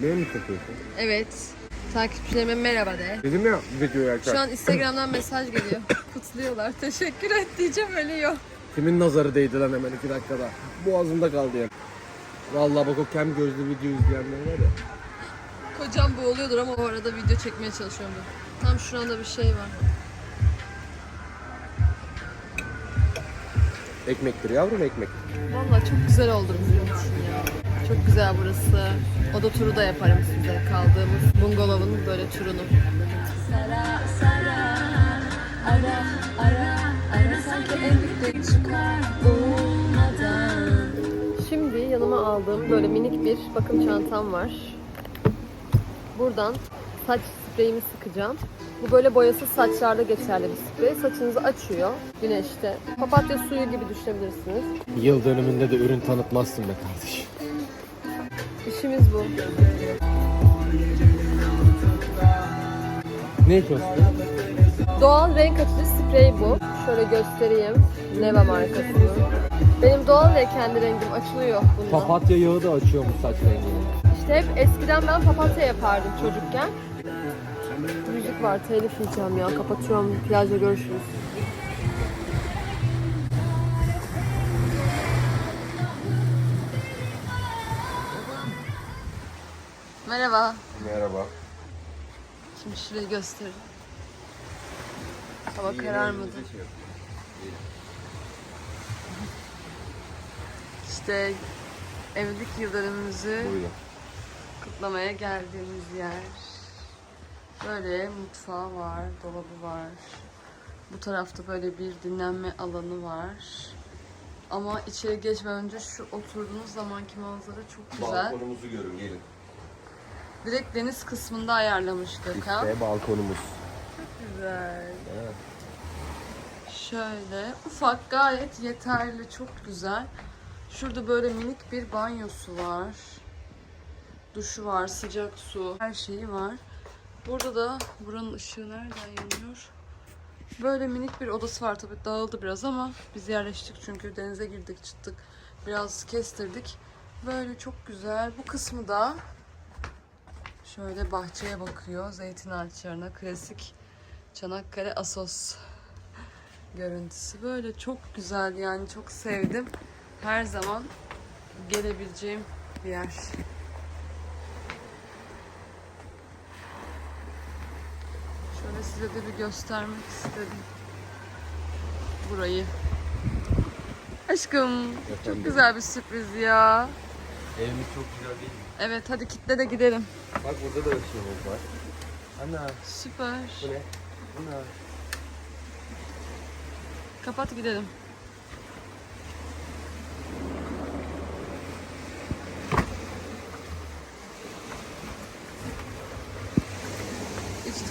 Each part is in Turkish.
Ne mi çekiyorsun? Evet. Takipçilerime merhaba de. Dedim ya videoyu Şu açar. an Instagram'dan mesaj geliyor. Kutluyorlar. Teşekkür et diyeceğim ölüyor. Kimin nazarı değdi lan hemen iki dakikada. Boğazımda kaldı ya. Vallahi bak o kem gözlü video izleyenler var ya. Kocam boğuluyordur ama o arada video çekmeye çalışıyorum ben. Tam şurada bir şey var. Ekmektir yavrum ekmek. Vallahi çok güzel oldu bizim için ya. Çok güzel burası. Oda turu da yaparım size kaldığımız bungalovun böyle turunu. Sara sara ara ara ara sanki en çıkar. Şimdi yanıma aldığım böyle minik bir bakım çantam var. Buradan saç spreyimi sıkacağım. Bu böyle boyasız saçlarda geçerli bir sprey. Saçınızı açıyor güneşte. Papatya suyu gibi düşünebilirsiniz. Yıl dönümünde de ürün tanıtmazsın be kardeşim. İşimiz bu. Ne içiyorsun? Doğal renk açıcı sprey bu. Şöyle göstereyim. Neva markasının. Benim doğal ve kendi rengim açılıyor bundan. Papatya yağı da açıyormuş saç rengini. İşte hep eskiden ben papatya yapardım çocukken. Müzik var, telif yiyeceğim ya. Kapatıyorum. Plajda görüşürüz. Merhaba. Merhaba. Şimdi şurayı göstereyim. Hava kararmadı. İşte evlilik yıl dönümümüzü Buyurun. kutlamaya geldiğimiz yer. Böyle mutfağı var, dolabı var. Bu tarafta böyle bir dinlenme alanı var. Ama içeri geçmeden önce şu oturduğunuz zamanki manzara çok güzel. Balkonumuzu görün gelin. Direkt deniz kısmında ayarlamış Gökhan. İşte balkonumuz. Güzel. Evet. Şöyle ufak gayet yeterli çok güzel. Şurada böyle minik bir banyosu var. Duşu var, sıcak su, her şeyi var. Burada da buranın ışığı nereden yanıyor? Böyle minik bir odası var tabii dağıldı biraz ama biz yerleştik çünkü denize girdik çıktık. Biraz kestirdik. Böyle çok güzel. Bu kısmı da şöyle bahçeye bakıyor. Zeytin ağaçlarına klasik Çanakkale Asos görüntüsü. Böyle çok güzel yani çok sevdim. Her zaman gelebileceğim bir yer. Şöyle size de bir göstermek istedim. Burayı. Aşkım çok güzel bir sürpriz ya. Evimiz çok güzel değil mi? Evet hadi kitle de gidelim. Bak burada da ışığımız var. Ana Süper. bu ne? Ana. Kapat gidelim.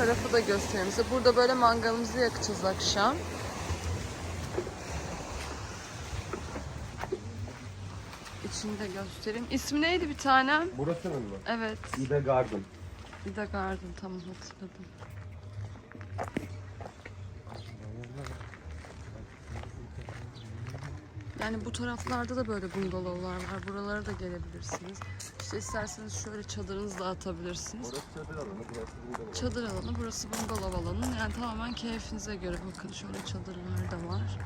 Tarafı da göstereyim size. Burada böyle mangalımızı yakacağız akşam. İçini de göstereyim. İsmi neydi bir tanem? Burasının mı? Evet. İbe Garden. Ida Garden tamam hatırladım. Yani bu taraflarda da böyle bungalovlar var. Buralara da gelebilirsiniz. İşte isterseniz şöyle çadırınızı da atabilirsiniz. Orası çadır alanı, burası bungalov. Çadır alanı, burası bungalov alanı. Yani tamamen keyfinize göre. Bakın şöyle çadırlar da var.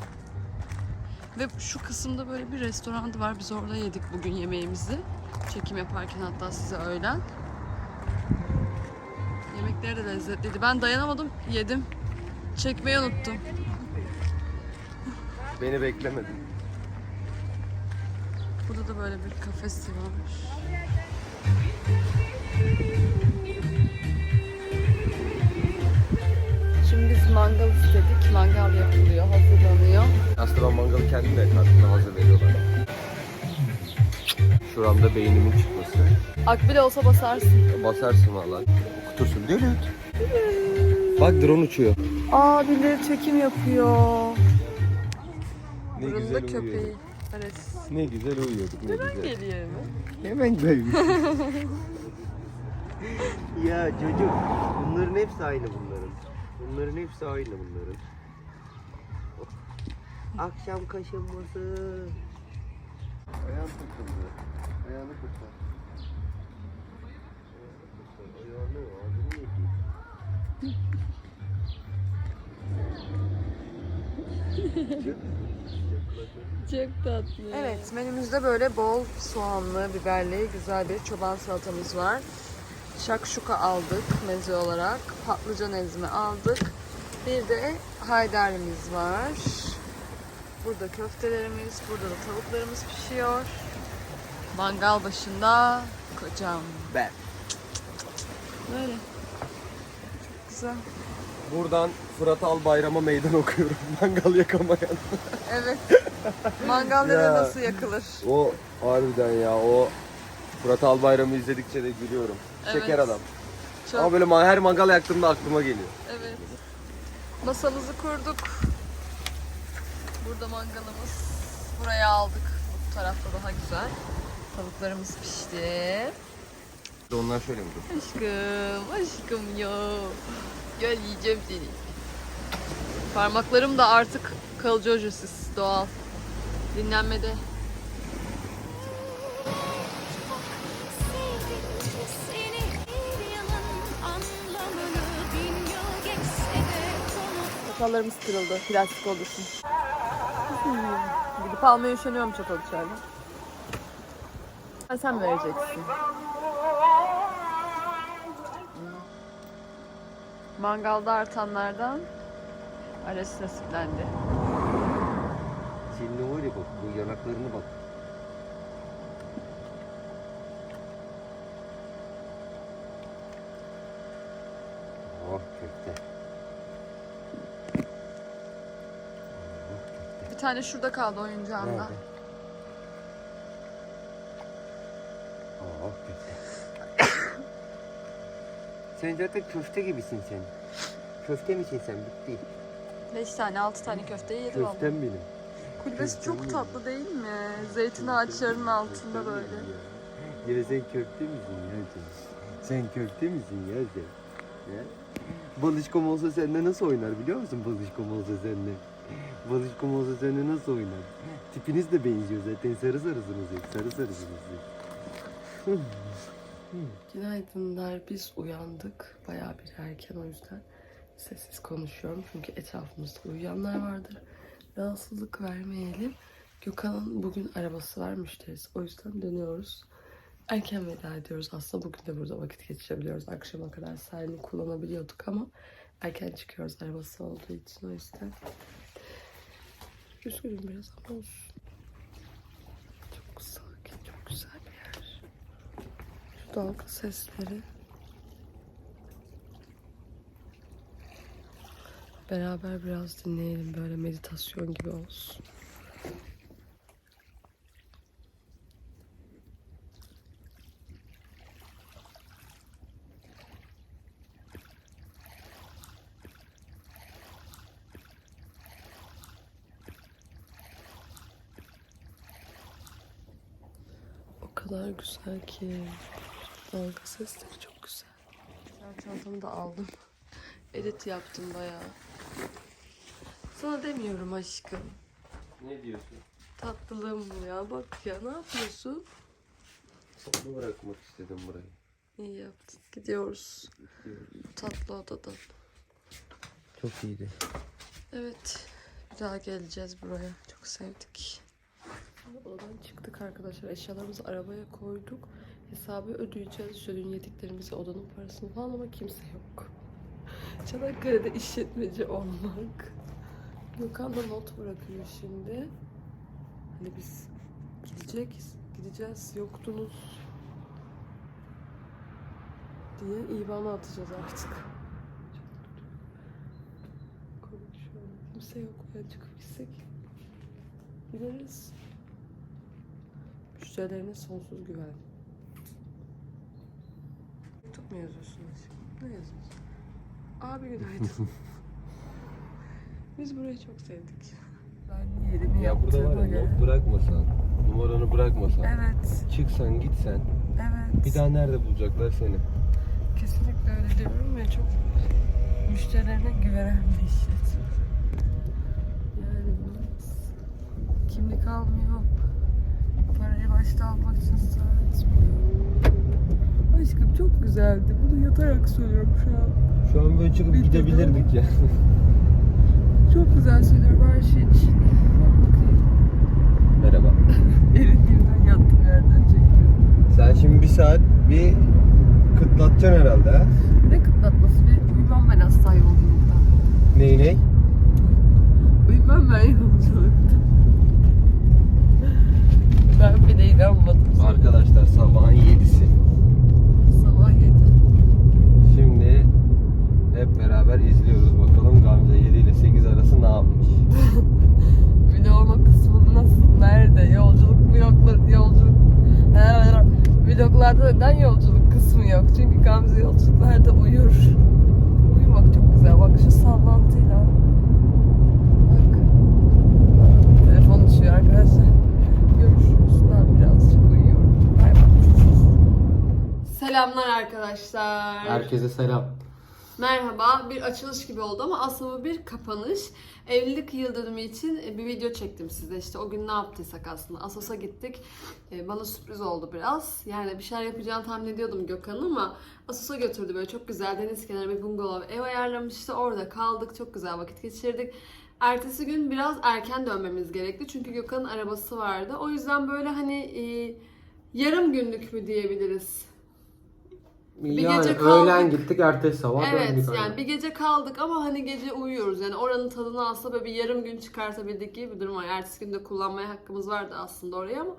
Ve şu kısımda böyle bir restoran var. Biz orada yedik bugün yemeğimizi. Çekim yaparken hatta size öğlen. Yemekleri de lezzetliydi. Ben dayanamadım, yedim. Çekmeyi unuttum. Beni beklemedin. Burada da böyle bir kafesi var. Şimdi biz mangal istedik. Mangal yapılıyor, hazırlanıyor. Aslında ben mangalı kendim de yakardım. Hazır veriyorlar. Şuramda beynimin çıkması. Akbil olsa basarsın. Basarsın valla. Okutursun. Dülüt. Bak drone uçuyor. Aa birileri çekim yapıyor. Ne Burunda güzel köpeği. uyuyorduk. Ares. Ne güzel uyuyorduk ne güzel. Geliyor mu? Hemen böyle. Ya çocuk, bunların hepsi aynı bunların. Bunların hepsi aynı bunların. Akşam kaşınması. Ayağım takıldı. Ayağını kurtar. Ayağını kurtar. Ayağını ağzını yedi. Çok tatlı. Evet menümüzde böyle bol soğanlı, biberli güzel bir çoban salatamız var. Şakşuka aldık meze olarak. Patlıcan ezme aldık. Bir de haydarimiz var. Burada köftelerimiz, burada da tavuklarımız pişiyor. Mangal başında kocam. Ben. Böyle. Çok güzel. Buradan Fırat Albayram'a meydan okuyorum. Mangal yakamayan. Evet. Mangal nerede Ya. nasıl yakılır? O harbiden ya o Fırat Albayram'ı izledikçe de gülüyorum. Evet. Şeker adam. Çok Ama böyle ma- her mangal yaktığımda aklıma geliyor. Evet. Masamızı kurduk. Burada mangalımız. Buraya aldık. Bu tarafta daha güzel. Tavuklarımız pişti. Onlar şöyle mi? Aşkım, aşkım ya. Gel yiyeceğim seni. Parmaklarım da artık kalıcı hocasız, doğal. Dinlenmede. Çatallarımız kırıldı. Plastik olduğu için. Gidip almaya üşeniyorum çatal içeride. Sen vereceksin. Mangalda artanlardan arası nasiplendi. Senin var ya bak bu yanaklarına bak. Oh köfte. Bir tane şurada kaldı oyuncağımda. Nerede? Oh köfte. sen zaten köfte gibisin sen. Köfte misin sen? Bitti. 5 tane 6 tane köfteyi yedim ama. Köftem benim. Kulübesi çok tatlı değil mi? Zeytin ağaçlarının altında böyle. Ya sen köfte misin ya sen? Sen köfte misin ya sen? Ya? Balışkom olsa seninle nasıl oynar biliyor musun Balışkom olsa seninle? Balışkom olsa seninle nasıl oynar? Tipiniz de benziyor zaten sarı sarısınız hep sarı sarısınız hep. Günaydınlar. Biz uyandık. Bayağı bir erken o yüzden sessiz konuşuyorum. Çünkü etrafımızda uyuyanlar vardır. Rahatsızlık vermeyelim. Gökhan'ın bugün arabası var müşterisi. O yüzden dönüyoruz. Erken veda ediyoruz. Aslında bugün de burada vakit geçirebiliyoruz. Akşama kadar sahilini kullanabiliyorduk ama erken çıkıyoruz arabası olduğu için o yüzden. Üzgünüm biraz ama olsun. Çok sakin, çok güzel bir yer. Şu dalga sesleri. Beraber biraz dinleyelim böyle meditasyon gibi olsun. O kadar güzel ki. Dalga sesleri çok güzel. Güzel çantamı da aldım. Edit yaptım bayağı. Sana demiyorum aşkım. Ne diyorsun? Tatlılığım bu ya. Bak ya ne yapıyorsun? Toplu bırakmak istedim burayı. İyi yaptın. Gidiyoruz. Bu tatlı odadan. Çok iyiydi. Evet. Bir daha geleceğiz buraya. Çok sevdik. Odadan çıktık arkadaşlar. Eşyalarımızı arabaya koyduk. Hesabı ödeyeceğiz. İşte dün yediklerimizi, odanın parasını falan ama kimse yok. Çanakkale'de işletmeci olmak. Gökhan da not bırakıyor şimdi. Hani biz gideceğiz, gideceğiz, yoktunuz diye IBAN'a atacağız artık. Kimse yok. Ya çıkıp gitsek gideriz. Müşterilerine sonsuz güven. Mektup mu yazıyorsun aşkım? Ne yazıyorsun? Abi günaydın. Biz burayı çok sevdik. Ben yerimi Ya burada yaptığıma var ya göre. not bırakmasan, numaranı bırakmasan, Evet, çıksan gitsen evet. bir daha nerede bulacaklar seni? Kesinlikle öyle diyorum ya çok müşterilerine güvenen bir işletme. Yani biz kimlik almıyor. Parayı başta almak için ısrar etmiyor. Aşkım çok güzeldi. Bunu yatarak söylüyorum şu an. Şu an böyle çıkıp Bitti, gidebilirdik ya. Çok güzel söylüyorum her şey için. Merhaba. Erindiğimden yattığım yerden çekiyorum. Sen şimdi bir saat bir kıtlatacaksın herhalde ha? Ne kıtlatması bir uyumam ben asla yolculukta. Ney ney? Uyumam ben yolculukta. Ben bile inanmadım. Arkadaşlar sabahın 7'si. Sabah yedi. Şimdi hep beraber izliyoruz bakalım Gamze 7 ile 8 arası ne yapmış? Vlogma kısmı nasıl? Nerede? Yolculuk vloglar, yolculuk... Ha, Vloglarda neden yolculuk kısmı yok? Çünkü Gamze yolculuklarda uyur. Uyumak çok güzel. Bak şu sallantıyla. Bak. Telefon düşüyor arkadaşlar. Görüşürüz. Ben birazcık uyuyorum. Bay bay. Selamlar arkadaşlar. Herkese selam. Merhaba. Bir açılış gibi oldu ama aslında bir kapanış. Evlilik yıl dönümü için e, bir video çektim size. İşte o gün ne yaptıysak aslında. Asos'a gittik. E, Bana sürpriz oldu biraz. Yani bir şeyler yapacağını tahmin ediyordum Gökhan'ın ama Asos'a götürdü böyle çok güzel deniz kenarı bir bungalov ev ayarlamıştı. Orada kaldık. Çok güzel vakit geçirdik. Ertesi gün biraz erken dönmemiz gerekti. Çünkü Gökhan'ın arabası vardı. O yüzden böyle hani e, yarım günlük mü diyebiliriz? Bir yani gece kaldık. öğlen gittik ertesi sabah Evet döndük. yani aynen. bir gece kaldık ama hani gece uyuyoruz. Yani oranın tadını aslında böyle bir yarım gün çıkartabildik gibi bir durum var. Ertesi günde kullanmaya hakkımız vardı aslında orayı ama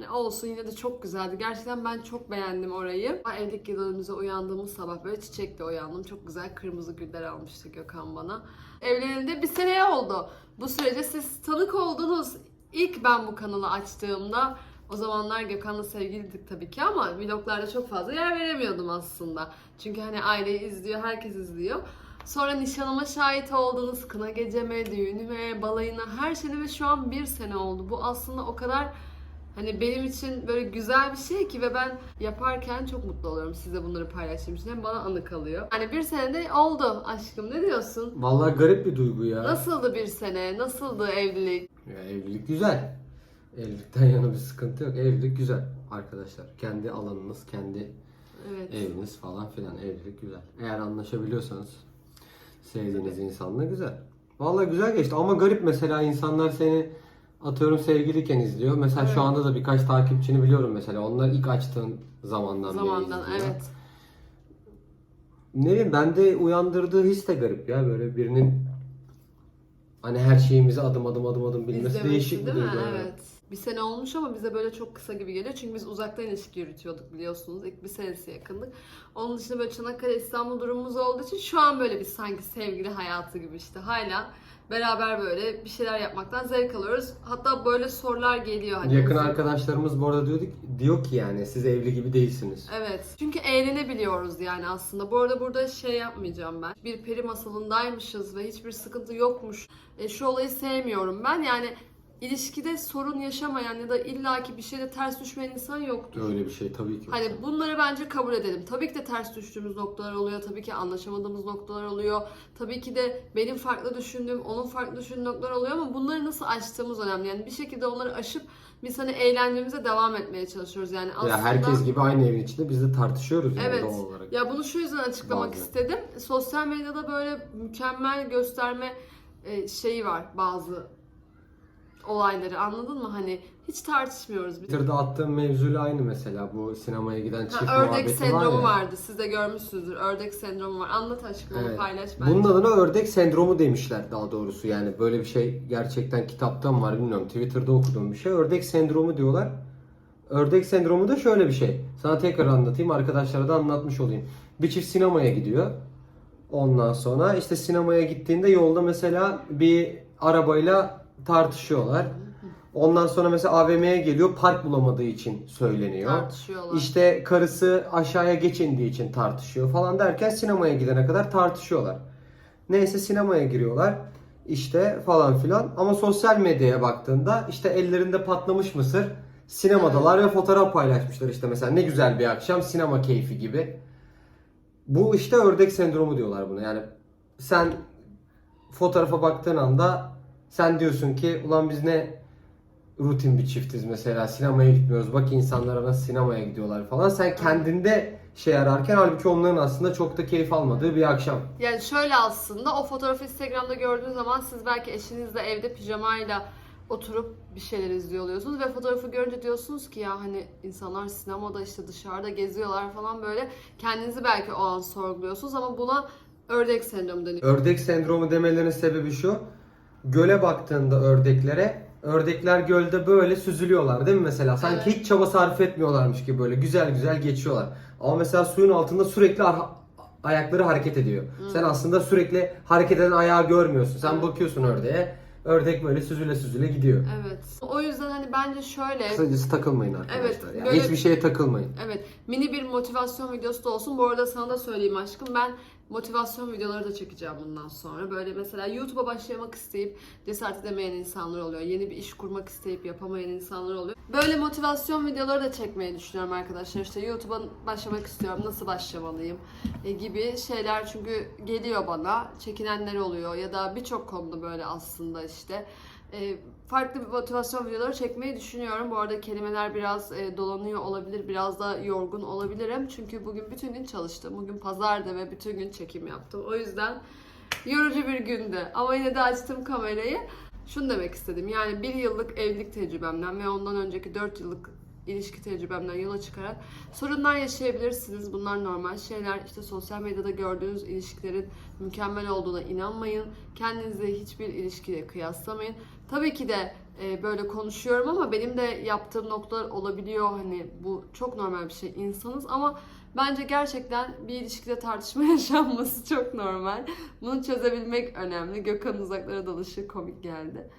ne olsun yine de çok güzeldi. Gerçekten ben çok beğendim orayı. Evlilik yılımıza uyandığımız sabah böyle çiçekle uyandım. Çok güzel kırmızı güller almıştı Gökhan bana. Evlenildi bir seneye oldu. Bu sürece siz tanık oldunuz. İlk ben bu kanalı açtığımda o zamanlar Gökhan'la sevgiliydik tabii ki ama vloglarda çok fazla yer veremiyordum aslında. Çünkü hani aileyi izliyor, herkes izliyor. Sonra nişanıma şahit oldunuz, kına geceme, düğünüme, balayına, her şeyde ve şu an bir sene oldu. Bu aslında o kadar hani benim için böyle güzel bir şey ki ve ben yaparken çok mutlu oluyorum size bunları paylaştığım için. Hem bana anı kalıyor. Yani bir senede oldu aşkım ne diyorsun? Vallahi garip bir duygu ya. Nasıldı bir sene? Nasıldı evlilik? Ya evlilik güzel. Evlilikten yana bir sıkıntı yok. Evlilik güzel arkadaşlar. Kendi alanınız, kendi Evet. eviniz falan filan. Evlilik güzel. Eğer anlaşabiliyorsanız sevdiğiniz insanla güzel. Vallahi güzel geçti ama garip mesela insanlar seni atıyorum sevgiliyken izliyor. Mesela Evet. şu anda da birkaç takipçini biliyorum mesela. Onlar ilk açtığın zamandan beri Zamandan izliyor. evet. Ne bileyim bende uyandırdığı his de garip ya böyle birinin hani her şeyimizi adım adım adım adım bilmesi İzlemesi değişik bir duygu. Evet. Bir sene olmuş ama bize böyle çok kısa gibi geliyor. Çünkü biz uzaktan ilişki yürütüyorduk biliyorsunuz. İlk bir senesi yakındık. Onun dışında böyle Çanakkale İstanbul durumumuz olduğu için şu an böyle bir sanki sevgili hayatı gibi işte hala beraber böyle bir şeyler yapmaktan zevk alıyoruz. Hatta böyle sorular geliyor. Hani Yakın uzun- arkadaşlarımız bu arada diyor, diyor ki yani siz evli gibi değilsiniz. Evet. Çünkü eğlenebiliyoruz yani aslında. Bu arada burada şey yapmayacağım ben. Bir peri masalındaymışız ve hiçbir sıkıntı yokmuş. E, şu olayı sevmiyorum ben. Yani ilişkide sorun yaşamayan ya da illaki bir şeyde ters düşmeyen insan yoktur. Öyle bir şey tabii ki. Hani bunları bence kabul edelim. Tabii ki de ters düştüğümüz noktalar oluyor. Tabii ki anlaşamadığımız noktalar oluyor. Tabii ki de benim farklı düşündüğüm, onun farklı düşündüğü noktalar oluyor ama bunları nasıl aştığımız önemli. Yani bir şekilde onları aşıp biz hani eğlencemize devam etmeye çalışıyoruz. Yani aslında... Ya herkes gibi aynı evin içinde biz de tartışıyoruz yani Evet. doğal olarak. Ya bunu şu yüzden açıklamak Bazen. istedim. Sosyal medyada böyle mükemmel gösterme e, şeyi var bazı olayları anladın mı? Hani hiç tartışmıyoruz. Twitter'da attığım mevzuyla aynı mesela bu sinemaya giden çift Ha, ördek muhabbeti sendromu var ya. vardı. Siz de görmüşsünüzdür. Ördek sendromu var. Anlat aşkım onu Evet. paylaş bence. Bunun adına ördek sendromu demişler daha doğrusu. Yani böyle bir şey gerçekten kitapta mı var bilmiyorum. Twitter'da okuduğum bir şey. Ördek sendromu diyorlar. Ördek sendromu da şöyle bir şey. Sana tekrar anlatayım. Arkadaşlara da anlatmış olayım. Bir çift sinemaya gidiyor. Ondan sonra işte sinemaya gittiğinde yolda mesela bir arabayla tartışıyorlar. Ondan sonra mesela AVM'ye geliyor park bulamadığı için söyleniyor. Tartışıyorlar. İşte karısı aşağıya geçindiği için tartışıyor falan derken sinemaya gidene kadar tartışıyorlar. Neyse sinemaya giriyorlar işte falan filan ama sosyal medyaya baktığında işte ellerinde patlamış mısır sinemadalar ve fotoğraf paylaşmışlar işte mesela ne güzel bir akşam sinema keyfi gibi. Bu işte ördek sendromu diyorlar buna yani sen fotoğrafa baktığın anda sen diyorsun ki ulan biz ne rutin bir çiftiz mesela sinemaya gitmiyoruz. Bak insanlara nasıl sinemaya gidiyorlar falan. Sen kendinde şey ararken halbuki onların aslında çok da keyif almadığı bir akşam. Yani şöyle aslında o fotoğrafı Instagram'da gördüğünüz zaman siz belki eşinizle evde pijamayla oturup bir şeyler izliyor oluyorsunuz ve fotoğrafı görünce diyorsunuz ki ya hani insanlar sinemada işte dışarıda geziyorlar falan böyle kendinizi belki o an sorguluyorsunuz ama buna ördek sendromu deniyor. Ördek sendromu demelerinin sebebi şu. Göle baktığında ördeklere ördekler gölde böyle süzülüyorlar değil mi mesela? Sanki Evet. hiç çaba sarf etmiyorlarmış gibi böyle güzel güzel geçiyorlar. Ama mesela suyun altında sürekli ar- ayakları hareket ediyor. Sen aslında sürekli hareket eden ayağı görmüyorsun. Sen bakıyorsun ördeğe. Ördek böyle süzüle süzüle gidiyor. Evet. O yüzden hani bence şöyle Kısacası takılmayın arkadaşlar. Evet, yani. böyle- Hiçbir şeye takılmayın. Evet, mini bir motivasyon videosu da olsun. Bu arada sana da söyleyeyim aşkım. Ben motivasyon videoları da çekeceğim bundan sonra. Böyle mesela YouTube'a başlamak isteyip cesaret edemeyen insanlar oluyor. Yeni bir iş kurmak isteyip yapamayan insanlar oluyor. Böyle motivasyon videoları da çekmeyi düşünüyorum arkadaşlar. İşte YouTube'a başlamak istiyorum. Nasıl başlamalıyım? E, gibi şeyler çünkü geliyor bana. Çekinenler oluyor ya da birçok konuda böyle aslında işte. E, farklı bir motivasyon videoları çekmeyi düşünüyorum. Bu arada kelimeler biraz e, dolanıyor olabilir, biraz da yorgun olabilirim. Çünkü bugün bütün gün çalıştım. Bugün pazardı ve bütün gün çekim yaptım. O yüzden yorucu bir gündü. Ama yine de açtım kamerayı. Şunu demek istedim. Yani bir yıllık evlilik tecrübemden ve ondan önceki dört yıllık ilişki tecrübemden yola çıkarak sorunlar yaşayabilirsiniz. Bunlar normal şeyler. İşte sosyal medyada gördüğünüz ilişkilerin mükemmel olduğuna inanmayın. Kendinizi hiçbir ilişkiyle kıyaslamayın. Tabii ki de e, böyle konuşuyorum ama benim de yaptığım noktalar olabiliyor. Hani bu çok normal bir şey. insanız ama bence gerçekten bir ilişkide tartışma yaşanması çok normal. Bunu çözebilmek önemli. Gökhan'ın uzaklara dalışı komik geldi.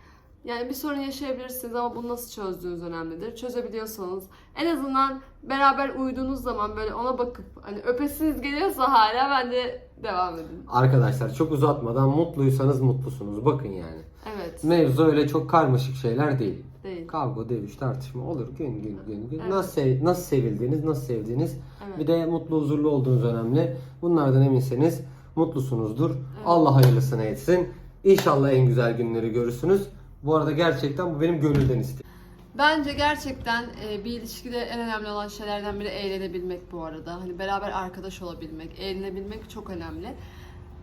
Yani bir sorun yaşayabilirsiniz ama bunu nasıl çözdüğünüz önemlidir. Çözebiliyorsanız en azından beraber uyuduğunuz zaman böyle ona bakıp hani öpesiniz geliyorsa hala bence devam edin. Arkadaşlar çok uzatmadan mutluysanız mutlusunuz. Bakın yani. Evet. Mevzu öyle çok karmaşık şeyler değil. Değil. Kavga, dövüş, tartışma olur gün gün gün gün. Evet. Nasıl sev- nasıl sevildiğiniz, nasıl sevdiğiniz. Evet. Bir de mutlu huzurlu olduğunuz önemli. Bunlardan eminseniz mutlusunuzdur. Allah hayırlısını etsin. İnşallah en güzel günleri görürsünüz. Bu arada gerçekten bu benim gönülden isteğim. Bence gerçekten e, bir ilişkide en önemli olan şeylerden biri eğlenebilmek bu arada. Hani beraber arkadaş olabilmek, eğlenebilmek çok önemli.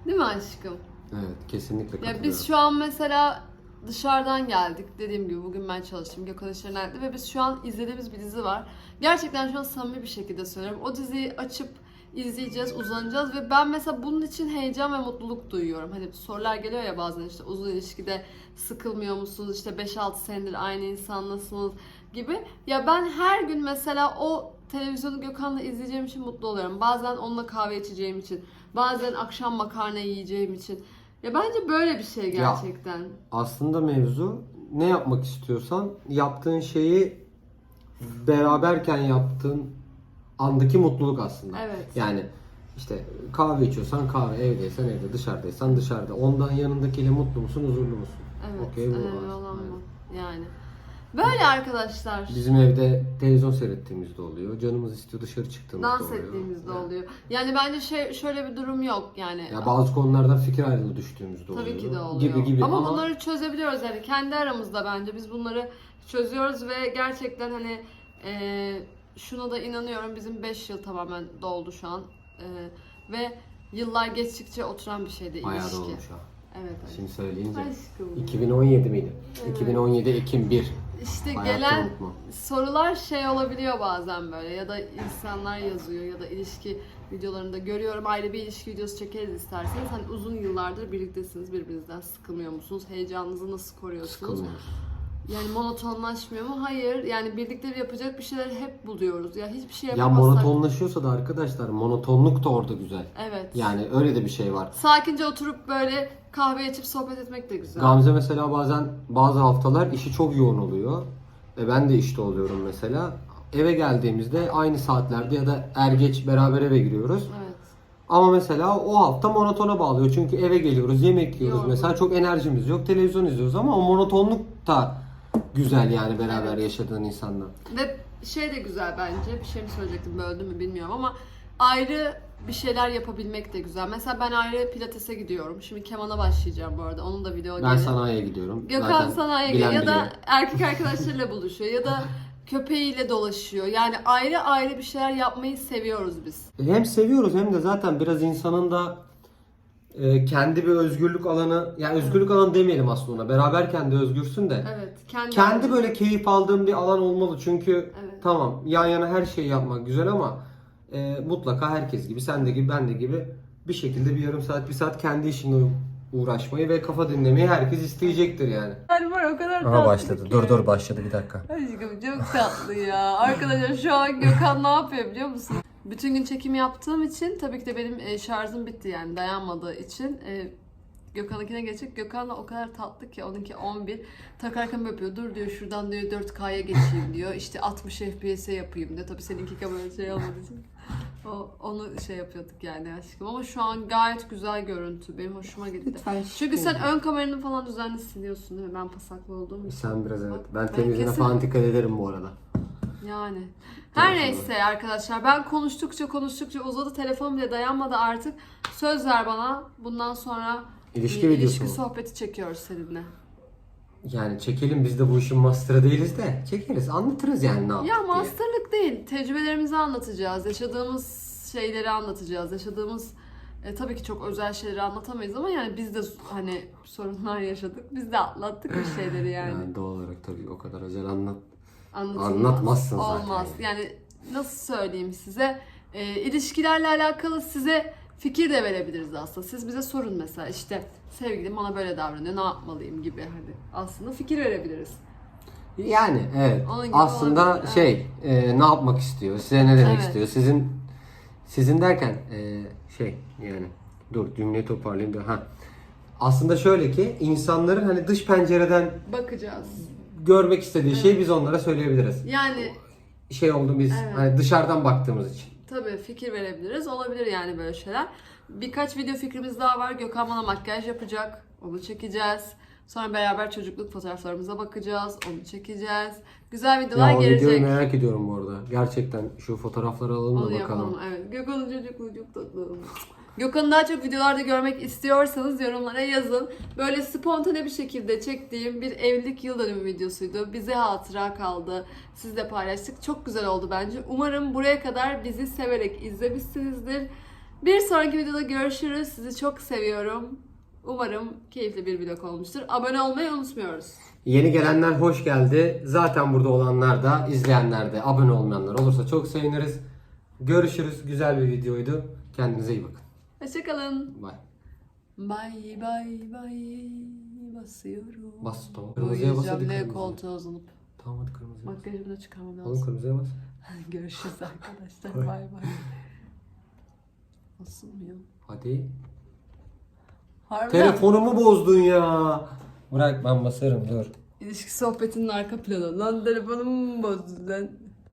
Değil mi aşkım? Evet, kesinlikle Ya katılıyorum. biz şu an mesela dışarıdan geldik. Dediğim gibi bugün ben çalıştım. Gökhan işlerine geldi ve biz şu an izlediğimiz bir dizi var. Gerçekten şu an samimi bir şekilde söylüyorum. O diziyi açıp izleyeceğiz, uzanacağız ve ben mesela bunun için heyecan ve mutluluk duyuyorum. Hani sorular geliyor ya bazen işte uzun ilişkide sıkılmıyor musunuz? İşte 5-6 senedir aynı insanlasınız gibi. Ya ben her gün mesela o televizyonu Gökhan'la izleyeceğim için mutlu oluyorum. Bazen onunla kahve içeceğim için. Bazen akşam makarna yiyeceğim için. Ya bence böyle bir şey gerçekten. Aslında mevzu ne yapmak istiyorsan yaptığın şeyi beraberken yaptığın andaki mutluluk aslında. Evet. Yani işte kahve içiyorsan kahve, evdeysen evde, dışarıdaysan dışarıda. Ondan yanındakiyle mutlu musun, huzurlu musun? Evet, Okey, bu önemli olan bu. Yani. Böyle arkadaşlar. Bizim evde televizyon seyrettiğimizde oluyor. Canımız istiyor dışarı çıktığımızda dans oluyor. ettiğimizde Yani- oluyor. Yani bence şey şöyle bir durum yok yani. Ya bazı konulardan fikir ayrılığı düştüğümüzde oluyor. Tabii ki de oluyor. Gibi gibi ama, ama, bunları çözebiliyoruz yani kendi aramızda bence biz bunları çözüyoruz ve gerçekten hani e, şuna da inanıyorum bizim 5 yıl tamamen doldu şu an E, ve yıllar geçtikçe oturan bir şeydi bayağı ilişki. da olmuş ha. Evet. evet. Şimdi söyleyince. Aşkım. 2017 miydi? Evet. 2017 Ekim 1. İşte Hayatta gelen unutmam. sorular şey olabiliyor bazen böyle ya da insanlar yazıyor ya da ilişki videolarında görüyorum ayrı bir ilişki videosu çekeriz isterseniz hani uzun yıllardır birliktesiniz birbirinizden sıkılmıyor musunuz heyecanınızı nasıl koruyorsunuz Sıkılmıyoruz. Yani monotonlaşmıyor mu hayır yani birlikte yapacak bir şeyler hep buluyoruz ya hiçbir şey Ya yapamazsak monotonlaşıyorsa da arkadaşlar monotonluk da orada güzel. evet Yani öyle de bir şey var. sakince oturup böyle kahve içip sohbet etmek de güzel Gamze mesela bazen bazı haftalar işi çok yoğun oluyor. E ben de işte oluyorum mesela. Eve geldiğimizde aynı saatlerde ya da er geç beraber eve giriyoruz. evet Ama mesela o hafta monotona bağlıyor. Çünkü eve geliyoruz, yemek yiyoruz Yorgun. mesela. Çok enerjimiz yok. Televizyon izliyoruz ama o monotonluk da güzel yani beraber Evet. yaşadığın insanla. Ve şey de güzel bence. Bir şey mi söyleyecektim böldüm mü bilmiyorum ama ayrı bir şeyler yapabilmek de güzel. Mesela ben ayrı pilatese gidiyorum. Şimdi kemana başlayacağım bu arada. Onun da video Ben gelir. sanayiye gidiyorum. Gökhan Zaten sanayiye bilen gidiyor ya da biliyor. erkek arkadaşlarıyla buluşuyor ya da köpeğiyle dolaşıyor. Yani ayrı ayrı bir şeyler yapmayı seviyoruz biz. Hem seviyoruz hem de zaten biraz insanın da e, kendi bir özgürlük alanı, yani özgürlük alanı demeyelim aslında ona. Beraberken de özgürsün de. Evet. Kendi, Kendi böyle keyif aldığım bir alan olmalı çünkü Evet. tamam yan yana her şeyi yapmak güzel ama e, mutlaka herkes gibi sen de gibi ben de gibi bir şekilde bir yarım saat bir saat kendi işinle uğraşmayı ve kafa dinlemeyi herkes isteyecektir yani. Yani var o kadar Aha tatlı başladı. ki. Dur dur başladı bir dakika. Aşkım çok tatlı ya. Arkadaşlar şu an Gökhan ne yapıyor biliyor musun? Bütün gün çekim yaptığım için tabii ki de benim e, şarjım bitti yani dayanmadığı için. E, Gökhan'ınkine geçecek. Gökhan da o kadar tatlı ki onunki 11. Takarken yapıyor. Dur diyor şuradan diyor 4K'ya geçeyim diyor. İşte 60 FPS'e yapayım diyor. Tabii seninki böyle şey olmadığı için. O, onu şey yapıyorduk yani aşkım. Ama şu an gayet güzel görüntü. Benim hoşuma gitti. Çünkü sen ön kameranı falan düzenli siliyorsun değil mi? Ben pasaklı olduğum için. Sen biraz evet. Ben Ben temizliğine kesin- falan dikkat ederim bu arada. Yani. Her neyse arkadaşlar ben konuştukça konuştukça uzadı telefon bile dayanmadı artık. Söz ver bana bundan sonra İlişki bir videosu ilişki mu? sohbeti çekiyoruz seninle. Yani çekelim biz de bu işin master'ı değiliz de çekeriz anlatırız yani ne yaptık Ya diye. masterlık değil tecrübelerimizi anlatacağız. Yaşadığımız şeyleri anlatacağız. Yaşadığımız e, tabii ki çok özel şeyleri anlatamayız ama yani biz de hani sorunlar yaşadık. Biz de atlattık bir şeyleri yani. Yani doğal olarak tabii o kadar özel anlat. Anlatılmaz. Anlatmazsın zaten Olmaz. yani. Nasıl söyleyeyim size? E, ilişkilerle alakalı size fikir de verebiliriz aslında. Siz bize sorun mesela işte sevgilim bana böyle davranıyor ne yapmalıyım gibi hani aslında fikir verebiliriz. Yani evet. Aslında olabilir, şey e, ne yapmak istiyor? Size ne demek Evet. istiyor? Sizin sizin derken e, şey yani dur cümleyi toparlayayım da ha. Aslında şöyle ki insanların hani dış pencereden Bakacağız. Görmek istediği şeyi biz onlara söyleyebiliriz. Yani Şey oldu biz Evet. hani dışarıdan baktığımız için. tabii fikir verebiliriz. Olabilir yani böyle şeyler. Birkaç video fikrimiz daha var. Gökhan bana makyaj yapacak. Onu çekeceğiz. Sonra beraber çocukluk fotoğraflarımıza bakacağız. Onu çekeceğiz. Güzel videolar Ya o gelecek. videoyu merak ediyorum bu arada. Gerçekten şu fotoğrafları alalım da Onu bakalım. yapalım evet. Gökhan'ın çocukluğu çok tatlı. Gökhan'ı daha çok videolarda görmek istiyorsanız yorumlara yazın. Böyle spontane bir şekilde çektiğim bir evlilik yıl dönümü videosuydu. Bize hatıra kaldı. Sizle paylaştık. Çok güzel oldu bence. Umarım buraya kadar bizi severek izlemişsinizdir. Bir sonraki videoda görüşürüz. Sizi çok seviyorum. Umarım keyifli bir vlog olmuştur. Abone olmayı unutmuyoruz. Yeni gelenler hoş geldi. Zaten burada olanlar da, izleyenler de, abone olmayanlar olursa çok seviniriz. Görüşürüz. Güzel bir videoydu. Kendinize iyi bakın. Hoşçakalın. Bye. Bay bay bay basıyorum. Bas tamam. Kırmızıya bas hadi Uyuyacağım L kırmızıya. koltuğa uzanıp. Tamam hadi kırmızıya bas. Makyajımı da çıkarmam Oğlum lazım. kırmızıya bas. Görüşürüz arkadaşlar. Bay bay. Basılmıyor. Hadi. Harbiden Telefonumu bozdun ya. Bırak ben basarım dur. ilişki sohbetinin arka planı. Lan telefonumu mu bozdun lan?